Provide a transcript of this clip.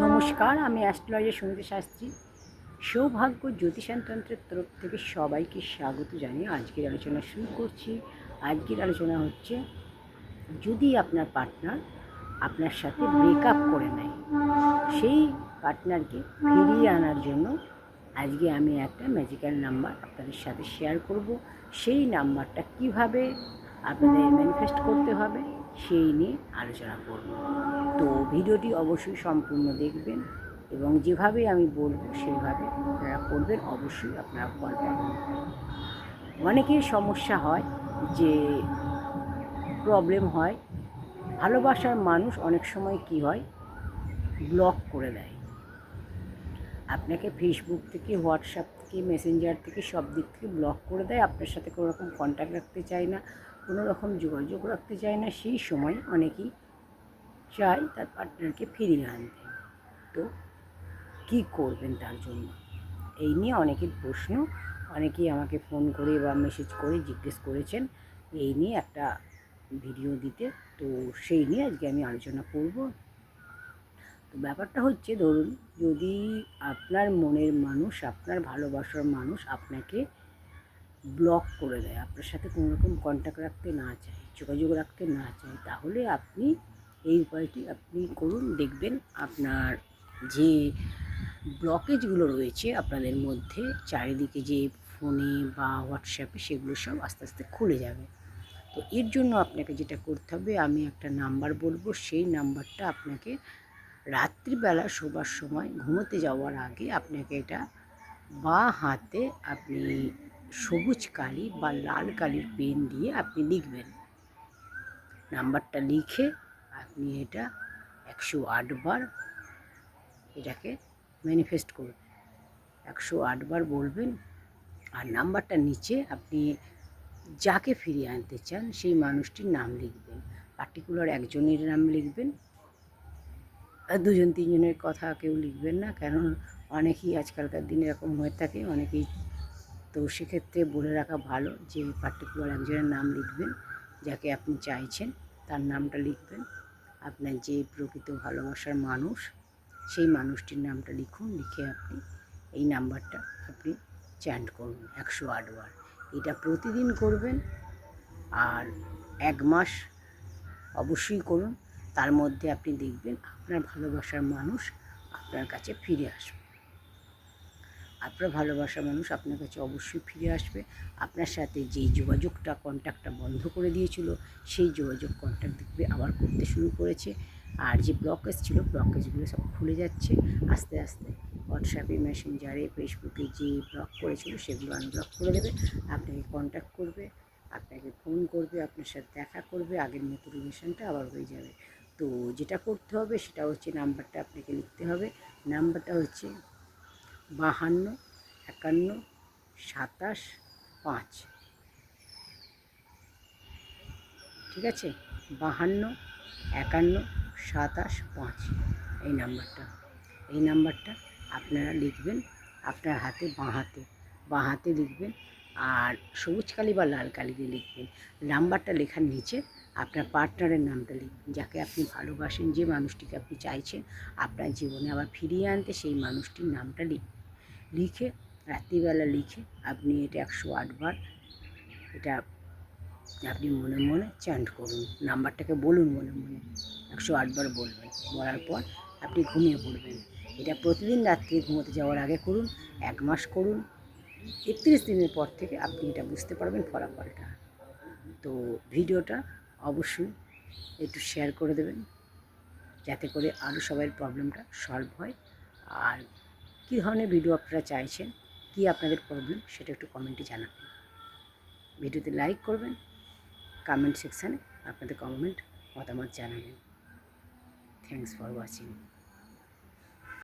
নমস্কার, আমি অ্যাস্ট্রোলজার সুনীতা শাস্ত্রী। সৌভাগ্য জ্যোতিষান্তন্ত্রের তরফ থেকে সবাইকে স্বাগত জানিয়ে আজকের আলোচনা শুরু করছি। আজকের আলোচনা হচ্ছে, যদি আপনার পার্টনার আপনার সাথে ব্রেকআপ করে নেয়, সেই পার্টনারকে ফিরিয়ে আনার জন্য আজকে আমি একটা ম্যাজিক্যাল নাম্বার আপনাদের সাথে শেয়ার করব। সেই নাম্বারটা কীভাবে আপনাদের ম্যানিফেস্ট করতে হবে? সেই নিয়ে আলোচনা করব। তো ভিডিওটি অবশ্যই সম্পূর্ণ দেখবেন এবং যেভাবে আমি বলব সেইভাবে আপনারা করবেন, অবশ্যই আপনারা ফল পাবেন। অনেকের সমস্যা হয় যে প্রবলেম হয়। ভালোবাসার মানুষ অনেক সময় কি হয়? ব্লক করে দেয়। আপনাকে ফেসবুক থেকে হোয়াটসঅ্যাপ থেকে মেসেঞ্জার থেকে সব দিক থেকে ব্লক করে দেয়। আপনার সাথে কোনো রকম কন্ট্যাক্ট রাখতে চায় না। কোনো রকম যোগাযোগ রাখতে চায় না, সেই সময় অনেকেই চায় তার পার্টনারকে ফিরিয়ে আনতে। তো কী করবেন তার জন্য? এই নিয়ে অনেকের প্রশ্ন, অনেকেই আমাকে ফোন করে বা মেসেজ করে জিজ্ঞেস করেছেন। এই নিয়ে একটা ভিডিও দিতে। তো সেই নিয়ে আজকে আমি আলোচনা করব। তো ব্যাপারটা হচ্ছে, ধরুন যদি আপনার মনের মানুষ, আপনার ভালোবাসার মানুষ আপনাকে ব্লক করে দেয়। আপনার সাথে কোনো রকম কন্ট্যাক্ট রাখতে না চায়, যোগাযোগ রাখতে না চায়। তাহলে আপনি এই উপায়টি আপনি করুন, দেখবেন আপনার যে ব্লকেজগুলো রয়েছে আপনাদের মধ্যে, চারিদিকে যে ফোনে বা হোয়াটসঅ্যাপে সেগুলো সব আস্তে আস্তে খুলে যাবে। তো এর জন্য আপনাকে যেটা করতে হবে, আমি একটা নাম্বার বলব, সেই নাম্বারটা আপনাকে রাত্রিবেলা শোবার সময় ঘুমোতে যাওয়ার আগে আপনাকে এটা বা হাতে আপনি সবুজ কালি বা লাল কালির পেন দিয়ে আপনি লিখবেন। নাম্বারটা লিখে আপনি এটা একশো আটবার এটাকে ম্যানিফেস্ট করবেন। একশো আটবার বলবেন আর নাম্বারটা নিচে আপনি যাকে ফিরিয়ে আনতে চান সেই মানুষটির নাম লিখবেন। পার্টিকুলার একজনের নাম লিখবেন। দুজন, তিনজনের কথা কেউ লিখবেন না। কারণ অনেকেই আজকালকার দিনে এরকম হয়ে থাকে, অনেকেই তো সেক্ষেত্রে বলে রাখা ভালো যে পার্টিকুলার একজনের নাম লিখবেন, যাকে আপনি চাইছেন, তার নামটা লিখবেন। আপনার যে প্রকৃত ভালোবাসার মানুষ, সেই মানুষটির নামটা লিখুন, লিখে আপনি এই নাম্বারটা আপনি চ্যান্ট করুন, একশো আটবার এটা প্রতিদিন করবেন আর এক মাস অবশ্যই করুন। তার মধ্যে আপনি দেখবেন আপনার ভালোবাসার মানুষ আপনার কাছে ফিরে আসবে। আপনার ভালোবাসার মানুষ আপনার কাছে অবশ্যই ফিরে আসবে। আপনার সাথে যেই যোগাযোগটা কন্ট্যাক্টটা বন্ধ করে দিয়েছিল, সেই যোগাযোগ কন্ট্যাক্ট দেখবে আবার করতে শুরু করেছে। আর যে ব্লকেজ ছিল ব্লকেজগুলো সব খুলে যাচ্ছে। আস্তে আস্তে হোয়াটসঅ্যাপে মেসেঞ্জারে ফেসবুকে যে ব্লক করেছিল, সেগুলো আনব্লক করে দেবে। আপনাকে কন্ট্যাক্ট করবে, আপনাকে ফোন করবে, আপনার সাথে দেখা করবে, আগের মতো রিলেশনটা আবার হয়ে যাবে। তো যেটা করতে হবে, সেটা হচ্ছে নাম্বারটা আপনাকে লিখতে হবে। নাম্বারটা হচ্ছে বাহান্ন, একান্ন, সাতাশ, পাঁচ। ঠিক আছে? বাহান্ন, একান্ন, সাতাশ, পাঁচ। এই নাম্বারটা। এই নাম্বারটা আপনারা লিখবেন আপনার হাতে বাঁ হাতে বাঁ হাতে লিখবেন আর সবুজ কালি বা লাল কালি দিয়ে লিখবেন। নাম্বারটা লেখার নিচে আপনার পার্টনারের নামটা লিখবেন, যাকে আপনি ভালোবাসেন, যে মানুষটিকে আপনি চাইছেন, আপনার জীবনে আবার ফিরিয়ে আনতে সেই মানুষটির নামটা লিখবেন। লিখে, রাত্রিবেলা লিখে আপনি এটা একশো আটবার এটা আপনি মনে মনে চ্যান্ট করুন। নাম্বারটাকে বলুন মনে মনে। একশো আটবার বলবেন। বলার পর আপনি ঘুমিয়ে পড়বেন। এটা প্রতিদিন রাত্রে ঘুমোতে যাওয়ার আগে করুন, এক মাস করুন, একত্রিশ দিনের পর থেকে আপনি এটা বুঝতে পারবেন ফলাফলটা। তো ভিডিওটা অবশ্যই একটু শেয়ার করে দেবেন, যাতে করে আরও সবাই প্রবলেমটা সলভ হয়। আর কী ধরনের ভিডিও আপনারা চাইছেন? কী আপনাদের প্রবলেম সেটা একটু কমেন্টে জানাবেন। ভিডিওতে লাইক করবেন কমেন্ট সেকশানে আপনাদের কমেন্ট মতামত জানাবেন। Thanks for watching